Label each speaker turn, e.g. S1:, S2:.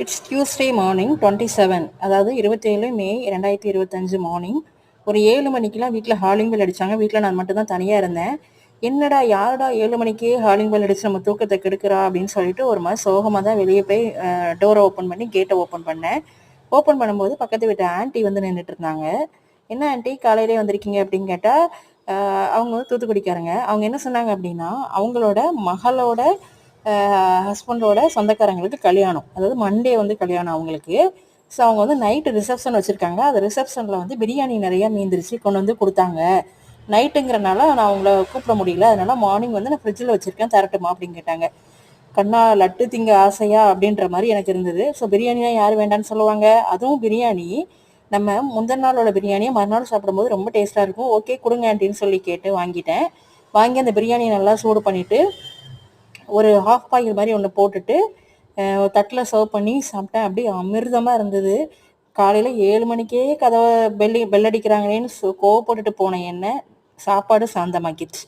S1: It's Tuesday morning twenty seven அதாவது இருபத்தேழு மே ரெண்டாயிரத்தி இருபத்தஞ்சு மார்னிங் ஒரு ஏழு மணிக்கெலாம் வீட்டில் ஹாலிங் பெல் அடித்தாங்க வீட்டில் நான் மட்டும்தான் தனியாக இருந்தேன். என்னடா யாரடா ஏழு மணிக்கே ஹாலிங் பெல் அடித்து நம்ம தூக்கத்தை கெடுக்கிறா அப்படின்னு சொல்லிட்டு ஒரு மாதிரி சோகமாக தான் வெளியே போய் டோரை ஓப்பன் பண்ணி கேட்டை ஓப்பன் பண்ணேன். ஓப்பன் பண்ணும்போது பக்கத்து வீட்டு ஆன்ட்டி வந்து நின்றுட்டு இருந்தாங்க. என்ன ஆண்டி காலையிலே வந்திருக்கீங்க? அப்படின்னு கேட்டால் அவங்க வந்து தூத்துக்குடிக்காரங்க. அவங்க என்ன சொன்னாங்க அப்படின்னா அவங்களோட மகளோட ஹஸ்பண்டோட சொந்தக்காரங்களுக்கு கல்யாணம். அதாவது மண்டே வந்து கல்யாணம் அவங்களுக்கு. ஸோ அவங்க வந்து நைட்டு ரிசப்ஷன் வச்சுருக்காங்க. அந்த ரிசப்ஷனில் வந்து பிரியாணி நிறையா மீந்திருச்சு. கொண்டு வந்து கொடுத்தாங்க. நைட்டுங்கிறனால நான் அவங்கள கூப்பிட முடியல. அதனால மார்னிங் வந்து நான் ஃப்ரிட்ஜில் வச்சுருக்கேன். தரட்டுமா அப்படின்னு கேட்டாங்க. கண்ணா லட்டு திங்க ஆசையா அப்படின்ற மாதிரி எனக்கு இருந்தது. ஸோ பிரியாணினா யார் வேண்டான்னு சொல்லுவாங்க. அதுவும் பிரியாணி. நம்ம முந்தின நாளோட பிரியாணியை மறுநாள் சாப்பிடும்போது ரொம்ப டேஸ்ட்டாக இருக்கும். ஓகே கொடுங்க ஆண்டின்னு சொல்லி கேட்டு வாங்கிட்டேன். வாங்கி அந்த பிரியாணியை நல்லா சூடு பண்ணிவிட்டு ஒரு ஹாஃப் பாயில் மாதிரி ஒன்று போட்டுட்டு தட்டில் சர்வ் பண்ணி சாப்பிட்டேன் அப்படியே அமிர்தமாக இருந்தது. காலையில் ஏழு மணிக்கே கதவை பெல்லி பெல்லடிக்கிறாங்களேன்னு கோவப்பட்டுட்டு போன என்ன சாப்பாடு சாந்தமாக்கிடுச்சு.